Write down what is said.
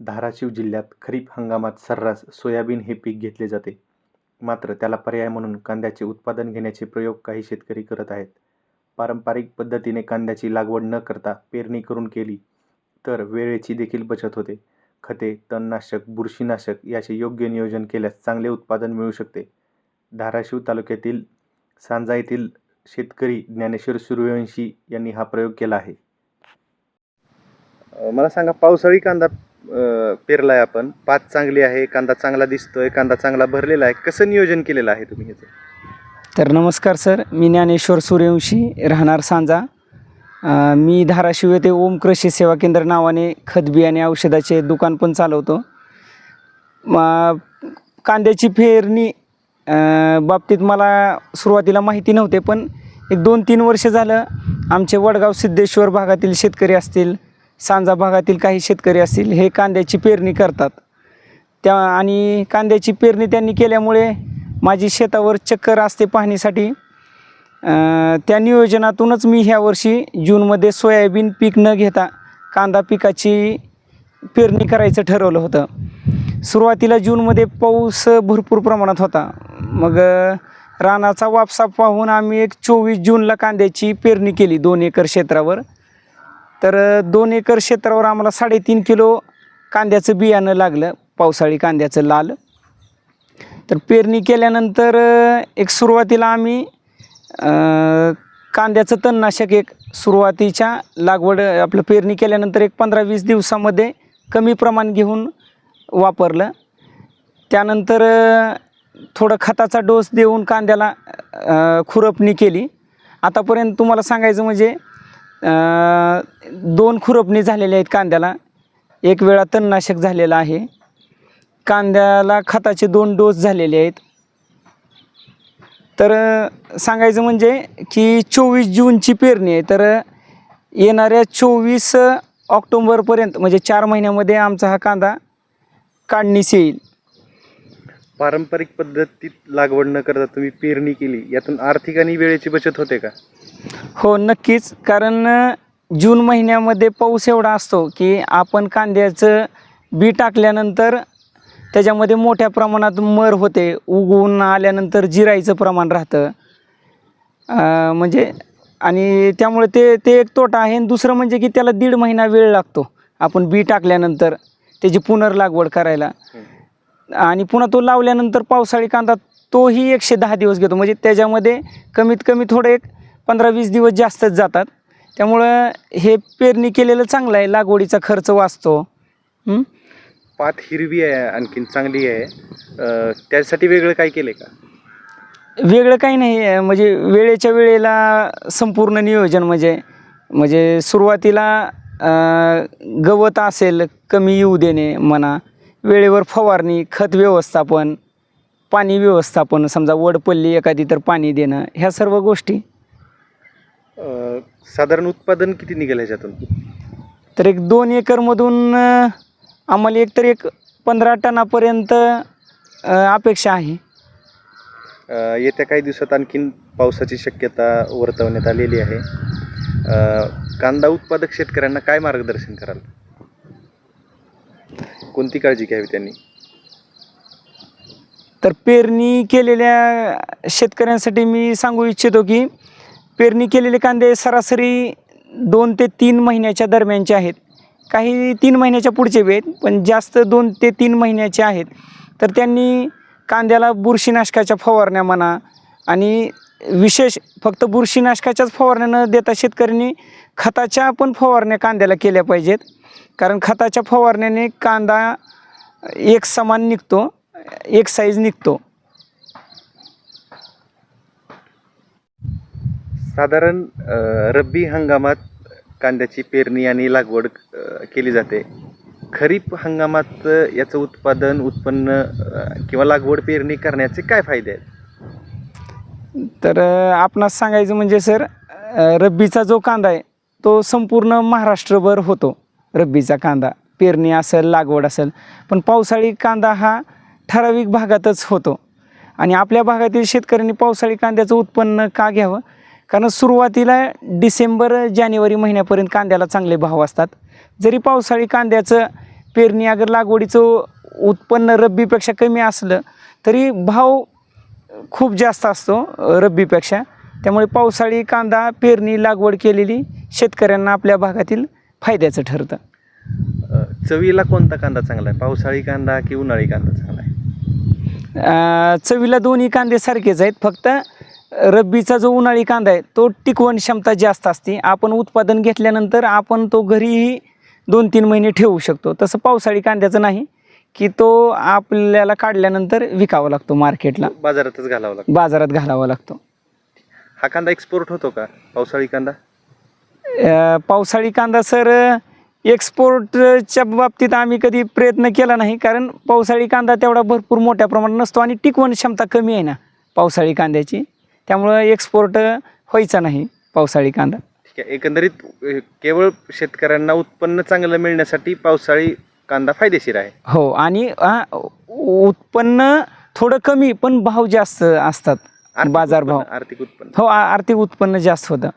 धाराशिव जिल्ह्यात खरीप हंगामात सर्रास सोयाबीन हे पीक घेतले जाते. मात्र त्याला पर्याय म्हणून कांद्याचे उत्पादन घेण्याचे प्रयोग काही शेतकरी करत आहेत. पारंपरिक पद्धतीने कांद्याची लागवड न करता पेरणी करून केली तर वेळेची देखील बचत होते. खते तणनाशक बुरशीनाशक याचे योग्य नियोजन केल्यास चांगले उत्पादन मिळू शकते. धाराशिव तालुक्यातील सांजा येथील शेतकरी ज्ञानेश्वर सूर्यवंशी यांनी हा प्रयोग केला आहे. मला सांगा पावसाळी कांदा पेरलाय आपण. पात चांगली आहे कांदा चांगला दिसतोय कांदा चांगला भरलेला आहे. कसं नियोजन केलेलं आहे तुम्ही ह्याचं? तर नमस्कार सर मी ज्ञानेश्वर सूर्यवंशी राहणार सांजा. मी धाराशिव येथे ओम कृषी सेवा केंद्र नावाने खत बियाणे औषधाचे दुकान पण चालवतो. कांद्याची पेरणी बाबतीत मला सुरुवातीला माहिती नव्हते पण एक दोन तीन वर्ष झालं आमचे वडगाव सिद्धेश्वर भागातील शेतकरी असतील सांजा भागातील काही शेतकरी असतील हे कांद्याची पेरणी करतात. त्या आणि कांद्याची पेरणी त्यांनी केल्यामुळे माझी शेतावर चक्कर असते पाहण्यासाठी त्या नियोजनातूनच मी ह्या वर्षी जूनमध्ये सोयाबीन पीक न घेता कांदा पिकाची पेरणी करायचं ठरवलं होतं. सुरुवातीला जूनमध्ये पाऊस भरपूर प्रमाणात होता. मग रानाचा वापसा पाहून आम्ही एक चोवीस जूनला कांद्याची पेरणी केली दोन एकर क्षेत्रावर. तर दोन एकर क्षेत्रावर आम्हाला साडेतीन किलो कांद्याचं बियाणं लागलं पावसाळी कांद्याचं लाल. तर पेरणी केल्यानंतर एक सुरुवातीला आम्ही कांद्याचं तणनाशक एक सुरुवातीच्या लागवड आपलं पेरणी केल्यानंतर एक पंधरा वीस दिवसामध्ये कमी प्रमाण घेऊन वापरलं. त्यानंतर थोडं खताचा डोस देऊन कांद्याला खुरपणी केली. आतापर्यंत तुम्हाला सांगायचं म्हणजे दोन खुरपणी झालेल्या आहेत कांद्याला. एक वेळा तणनाशक झालेलं आहे. कांद्याला खताचे दोन डोस झालेले आहेत. तर सांगायचं म्हणजे की चोवीस जूनची पेरणी आहे. तर येणाऱ्या चोवीस ऑक्टोंबरपर्यंत म्हणजे चार महिन्यामध्ये आमचा हा कांदा काढणीस येईल. पारंपरिक पद्धतीत लागवड न करता तुम्ही पेरणी केली. यातून आर्थिक आणि वेळेची बचत होते का? हो नक्कीच. कारण जून महिन्यामध्ये पाऊस एवढा असतो की आपण कांद्याचं बी टाकल्यानंतर त्याच्यामध्ये मोठ्या प्रमाणात मर होते. उगवून आल्यानंतर जिरायचं प्रमाण राहतं. म्हणजे आणि त्यामुळे ते ते एक तोटा आहे. आणि दुसरं म्हणजे की त्याला दीड महिना वेळ लागतो आपण बी टाकल्यानंतर त्याची पुनर्लागवड करायला. आणि पुन्हा तो लावल्यानंतर पावसाळी कांदा तोही एकशे दहा दिवस घेतो. म्हणजे त्याच्यामध्ये कमीत कमी थोडं एक पंधरा वीस दिवस जास्तच जातात. त्यामुळं हे पेरणी केलेलं चांगलं आहे. लागवडीचा खर्च वाचतो. हं? पात हिरवी आहे आणखीन चांगली आहे. अं, त्यासाठी वेगळं काय केलंय का? वेगळं काही नाही. आहे म्हणजे वेळेच्या वेळेला संपूर्ण नियोजन म्हणजे म्हणजे सुरुवातीला अं, गवत असेल कमी येऊ देणे म्हणा वेळेवर फवारणी खत व्यवस्थापन पाणी व्यवस्थापन समजा वड पडली एखादी तर पाणी देणं ह्या सर्व गोष्टी अं, साधारण उत्पादन किती निघेल ह्याच्यातून? तर एक दोन एकरमधून अं, आम्हाला एकतर एक पंधरा टनापर्यंत अं, अपेक्षा आहे. अं, येत्या काही दिवसात आणखीन पावसाची शक्यता वर्तवण्यात आलेली आहे. अं, कांदा उत्पादक शेतकऱ्यांना काय मार्गदर्शन कराल? कोणती काळजी घ्यावी त्यांनी? तर पेरणी केलेल्या शेतकऱ्यांसाठी मी सांगू इच्छितो की पेरणी केलेले कांदे सरासरी दोन ते तीन महिन्याच्या दरम्यानचे आहेत. काही तीन महिन्याच्या पुढचे बी आहेत पण जास्त दोन ते तीन महिन्याचे आहेत. तर त्यांनी कांद्याला बुरशीनाशकाच्या फवारण्या म्हणा आणि विशेष फक्त बुरशीनाशकाच्याच फवारण्या न देता शेतकऱ्यांनी खताच्या पण फवारण्या कांद्याला केल्या पाहिजेत. कारण खताच्या फवारण्याने कांदा एक समान निघतो एक साईज निघतो. साधारण रब्बी हंगामात कांद्याची पेरणी आणि लागवड केली जाते. खरीप हंगामात याचं उत्पादन उत्पन्न किंवा लागवड पेरणी करण्याचे काय फायदे आहेत? तर आपणास सांगायचं म्हणजे सर रब्बीचा जो कांदा आहे तो संपूर्ण महाराष्ट्रभर होतो रब्बीचा कांदा. पेरणी असेल लागवड असेल पण पावसाळी कांदा हा ठराविक भागातच होतो. आणि आपल्या भागातील शेतकऱ्यांनी पावसाळी कांद्याचं उत्पन्न का घ्यावं? कारण सुरुवातीला डिसेंबर जानेवारी महिन्यापर्यंत कांद्याला चांगले भाव असतात. जरी पावसाळी कांद्याचं पेरणी अगर लागवडीचं उत्पन्न रब्बीपेक्षा कमी असलं तरी भाव खूप जास्त असतो रब्बीपेक्षा. त्यामुळे पावसाळी कांदा पेरणी लागवड केलेली शेतकऱ्यांना आपल्या भागातील फायद्याचं ठरतं. चवीला कोणता कांदा चांगला आहे? पावसाळी कांदा की उन्हाळी कांदा चांगला आहे? चवीला दोन्ही कांदे सारखेच आहेत. फक्त रब्बीचा जो उन्हाळी कांदा आहे तो टिकवण क्षमता जास्त असते. आपण उत्पादन घेतल्यानंतर आपण तो घरीही दोन तीन महिने ठेवू शकतो. तसं पावसाळी कांद्याचं नाही की तो आपल्याला काढल्यानंतर विकावा लागतो मार्केटला. बाजारातच घालावं लागतं. बाजारात घालावा लागतो. हा कांदा एक्सपोर्ट होतो का पावसाळी कांदा? अ, पावसाळी कांदा सर एक्सपोर्टच्या बाबतीत आम्ही कधी प्रयत्न केला नाही कारण पावसाळी कांदा तेवढा भरपूर मोठ्या प्रमाणात नसतो आणि टिकवण क्षमता कमी आहे ना पावसाळी कांद्याची. त्यामुळं एक्सपोर्ट व्हायचा नाही पावसाळी कांदा. ठीक आहे. एकंदरीत अ, केवळ शेतकऱ्यांना उत्पन्न चांगलं मिळण्यासाठी पावसाळी कांदा फायदेशीर आहे. हो आणि हा, उत्पन्न थोडं कमी पण भाव जास्त असतात. आर्थिक बाजारभाव उत्पन्न- आर्थिक उत्पन्न. हो आ- आर्थिक उत्पन्न जास्त होतं.